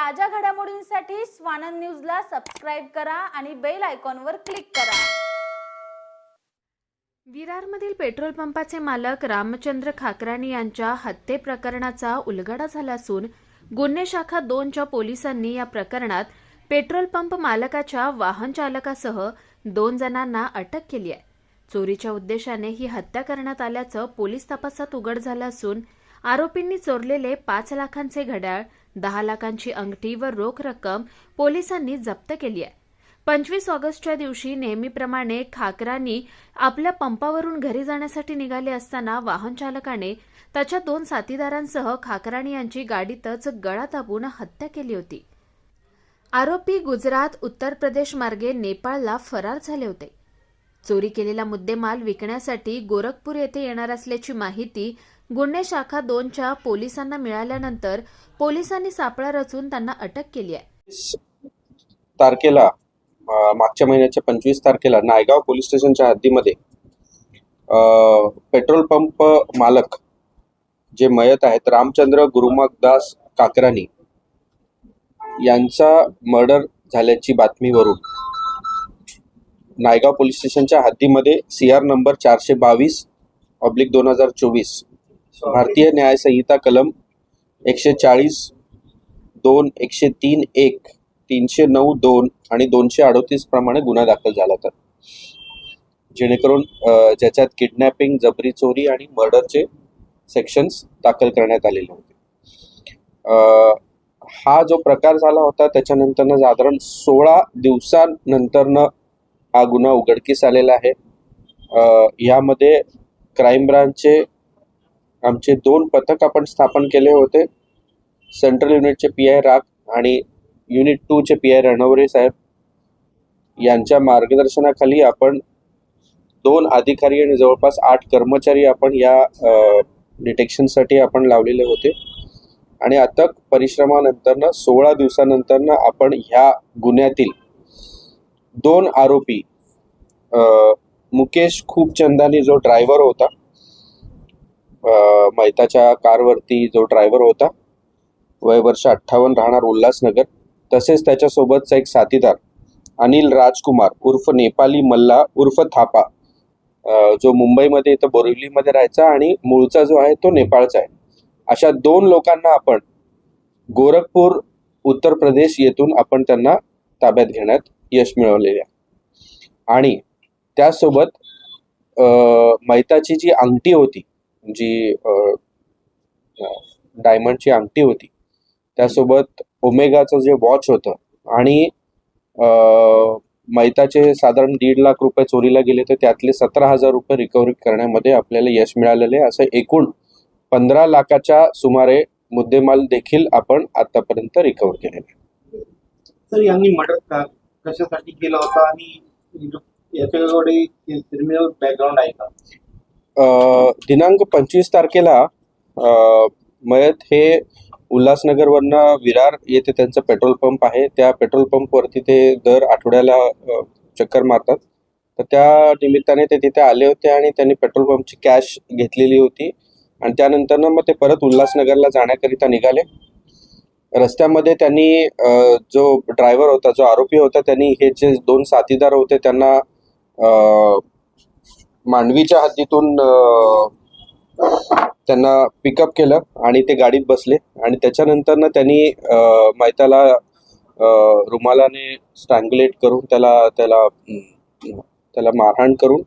ताज्या घडामोडींसाठी स्वानंद न्यूजला सबस्क्राईब करा आणि बेल आयकॉनवर क्लिक करा. विरारमधील पेट्रोल पंपाचे मालक रामचंद्र खाकराणी यांच्या हत्ये प्रकरणाचा उलगडा झाला असून गुन्हे शाखा दोनच्या पोलिसांनी या प्रकरणात पेट्रोल पंप मालकाच्या वाहन चालकासह दोन जणांना अटक केली आहे. चोरीच्या उद्देशाने ही हत्या करण्यात आल्याचं पोलीस तपासात उघड झालं असून आरोपींनी चोरलेले पाच लाखांचे घड्याळ दहा लाखांची अंगठी व रोख रक्कम पोलिसांनी जप्त केली आहे. पंचवीस ऑगस्टच्या दिवशी नेहमीप्रमाणे खाकरांनी आपल्या पंपावरून घरी जाण्यासाठी निघाले असताना वाहन चालकाने त्याच्या दोन साथीदारांसह खाकराणी यांची गाडीतच गळा दाबून हत्या केली होती. आरोपी गुजरात उत्तर प्रदेश मार्गे नेपाळला फरार झाले होते. चोरी केलेला मुद्देमाल विकण्यासाठी गोरखपूर येथे येणार असल्याची माहिती गुन्हे शाखा दोनच्या पोलिसांना मिळाल्यानंतर पोलिसांनी सापळा रचून त्यांना अटक केली आहे. तारखेला मागच्या महिन्याच्या पंचवीस तारखेला नायगाव पोलीस स्टेशनच्या हद्दीमध्ये पेट्रोल पंप मालक जे मयत आहेत रामचंद्र गुरुमगदास काकरानी यांचा मर्डर झाल्याची बातमीवरून नायगाव पोलीस स्टेशनच्या हद्दीमध्ये सी आर नंबर चारशे बावीस ऑब्लिक दोन हजार चोवीस भारतीय न्याय संहिता कलम एकशे चाळीस दोन एकशे तीन एक तीनशे नऊ दोन आणि दोनशे अडोतीस प्रमाणे गुन्हा दाखल झाला तर जेणेकरून ज्याच्यात किडनॅपिंग जबरी चोरी आणि मर्डरचे सेक्शन्स दाखल करण्यात आलेले होते. हा जो प्रकार झाला होता त्याच्यानंतरनं साधारण सोळा दिवसांनंतरनं हा गुन्हा उघडकीस आलेला आहे. यामध्ये क्राईम ब्रांचचे आमचे दोन पथक आपण स्थापन केले होते. सेंट्रल युनिटचे पी आय राग आणि युनिट टूचे पी आय रणवरे साहेब. यांच्या मार्गदर्शनाखाली आपण दोन अधिकारी आणि जवळपास आठ कर्मचारी आपण या डिटेक्शनसाठी आपण लावलेले होते. आणि अथक परिश्रमानंतरनं सोळा दिवसानंतरनं आपण ह्या गुन्ह्यातील दोन आरोपी मुकेश खूपचंदानी जो ड्रायव्हर होता मैताच्या कारवरती जो ड्रायव्हर होता वय वर्ष अठ्ठावन्न राहणार उल्हासनगर तसेच त्याच्यासोबतचा एक साथीदार अनिल राजकुमार उर्फ नेपाली मल्ला उर्फ थापा जो मुंबईमध्ये इथं बोरिवलीमध्ये राहायचा आणि मूळचा जो आहे तो नेपाळचा आहे. अशा दोन लोकांना आपण गोरखपूर उत्तर प्रदेश येथून आपण त्यांना ताब्यात घेण्यात यश मिळवलेले आहे. आणि त्यासोबत मैताची जी अंगठी होती जी डायमंडची अंगठी होती त्यासोबत ओमेगाचं जे वॉच होतं आणि मैताचे साधारण दीड लाख रुपये चोरीला गेले तर त्यातले सतरा हजार रुपये रिकव्हरी करण्यामध्ये आपल्याला यश मिळालेले असं एकूण पंधरा लाखाच्या सुमारे मुद्देमाल देखील आपण आतापर्यंत रिकव्हर केलेला सर यांनी मर्डर का कशासाठी केला होता? आणि याच्याकडे क्रिमिनल बॅकग्राऊंड आहे का? दिनांक पंचवीस तारखेला मयत हे उल्हासनगरवरनं विरार येथे त्यांचं पेट्रोल पंप आहे. त्या पेट्रोल पंपवरती ते दर आठवड्याला चक्कर मारतात. तर त्या निमित्ताने ते तिथे आले होते आणि त्यांनी पेट्रोल पंपची कॅश घेतलेली होती. आणि त्यानंतरनं मग ते परत उल्हासनगरला जाण्याकरिता निघाले. रस्त्यामध्ये त्यांनी जो ड्रायव्हर होता जो आरोपी होता त्यांनी हे जे दोन साथीदार होते त्यांना मांडवीच्या हद्दीतून त्यांना पिकअप केलं आणि ते गाडीत बसले. आणि त्याच्यानंतरनं त्यांनी अ, मैताला रुमालाने स्ट्रँग्युलेट करून त्याला त्याला त्याला मारहाण करून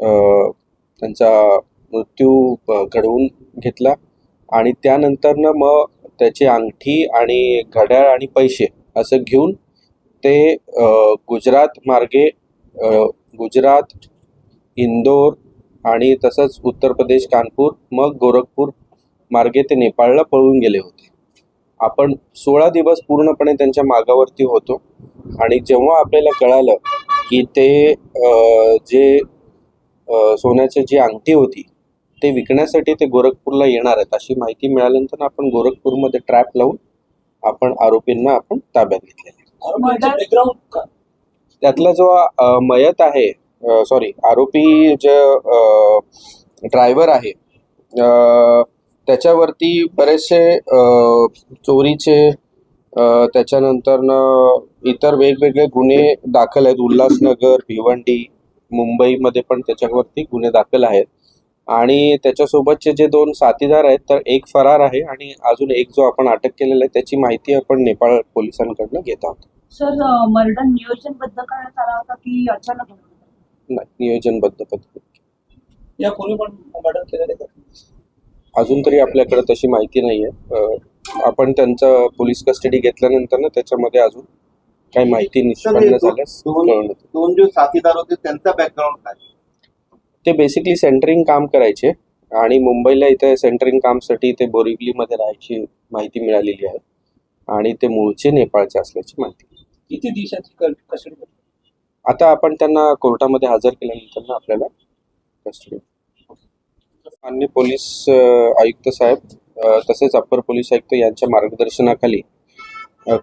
त्यांचा मृत्यू घडवून घेतला. आणि त्यानंतरनं मग त्याची अंगठी आणि घड्याळ आणि पैसे असं घेऊन ते गुजरात मार्गे गुजरात इंदोर आणि तसंच उत्तर प्रदेश कानपूर मग गोरखपूर मार्गे ते नेपाळला पळून गेले होते. आपण सोळा दिवस पूर्णपणे त्यांच्या मागावरती होतो आणि जेव्हा आपल्याला कळालं की ते अ, जे सोन्याची जी अंगठी होती ते विकण्यासाठी ते गोरखपूरला येणार आहेत अशी माहिती मिळाल्यानंतर आपण गोरखपूरमध्ये ट्रॅप लावून आपण आरोपींना आपण ताब्यात घेतलेले त्यातला जो मयत आहे सॉरी आरोपी जे ड्रायव्हर आहे त्याच्यावरती बरेचसे चोरीचे त्याच्यानंतर त्याच्यानंतरनं इतर वेगवेगळे गुन्हे दाखल आहेत. उल्हासनगर भिवंडी मुंबईमध्ये पण त्याच्यावरती गुन्हे दाखल आहेत. आणि त्याच्यासोबतचे जे दोन साथीदार आहेत तर एक फरार आहे आणि अजून एक जो आपण अटक केलेला आहे त्याची माहिती आपण नेपाळ पोलिसांकडनं घेत आहोत. सर मर्डर नियोजनबद्ध करण्यात आला होता की अचानक? नाही नियोजनबद्ध पद्धती यापूर्वी पण मर्डर केलेले का? अजून तरी आपल्याकडे तशी माहिती नाही आहे आपण त्यांचं पोलीस कस्टडी घेतल्यानंतर ना त्याच्यामध्ये अजून काही माहिती निष्पन्न झाल्यास. दोन जो साथीदार होते त्यांचा बॅकग्राऊंड काय? ते बेसिकली सेंटरिंग काम करायचे आणि मुंबईला इथे सेंटरिंग कामसाठी ते बोरिवलीमध्ये राहायची माहिती मिळालेली आहे. आणि ते मूळचे नेपाळचे असल्याची माहिती. किती दिवसाची कस्टडी आता आपण त्यांना कोर्टामध्ये हजर केल्यानंतर ना आपल्याला कस्टडी मान्य पोलीस आयुक्त साहेब तसेच अप्पर पोलीस आयुक्त यांच्या मार्गदर्शनाखाली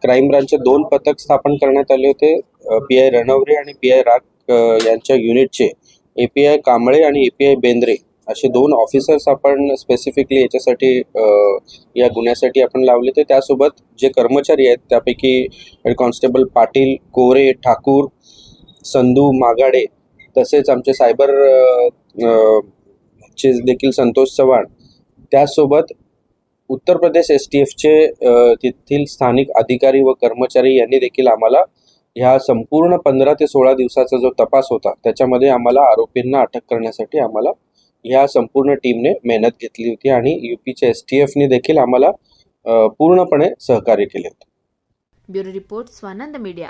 क्राईम ब्रांचचे दोन पथक स्थापन करण्यात आले होते. पी आय रणवरे आणि पी आय राग यांच्या युनिटचे ए पी आय कांबळे आणि ए पी आय बेंद्रे असे दोन ऑफिसर्स आपण स्पेसिफिकली याच्यासाठी या गुन्ह्यासाठी आपण लावले ते त्यासोबत जे कर्मचारी आहेत त्यापैकी हेड कॉन्स्टेबल पाटील कोरे ठाकूर संधू मागाडे तसेच आमचे सायबर चे देखील संतोष चव्हाण त्यासोबत उत्तर प्रदेश एस टी एफचे तेथील स्थानिक अधिकारी व कर्मचारी यांनी देखील आम्हाला ह्या संपूर्ण पंधरा ते सोळा दिवसाचा जो तपास होता त्याच्यामध्ये आम्हाला आरोपींना अटक करण्यासाठी आम्हाला ह्या संपूर्ण टीमने मेहनत घेतली होती आणि युपीच्या एस टी एफने देखील आम्हाला पूर्णपणे सहकार्य केले होते. Bureau report Swanand media.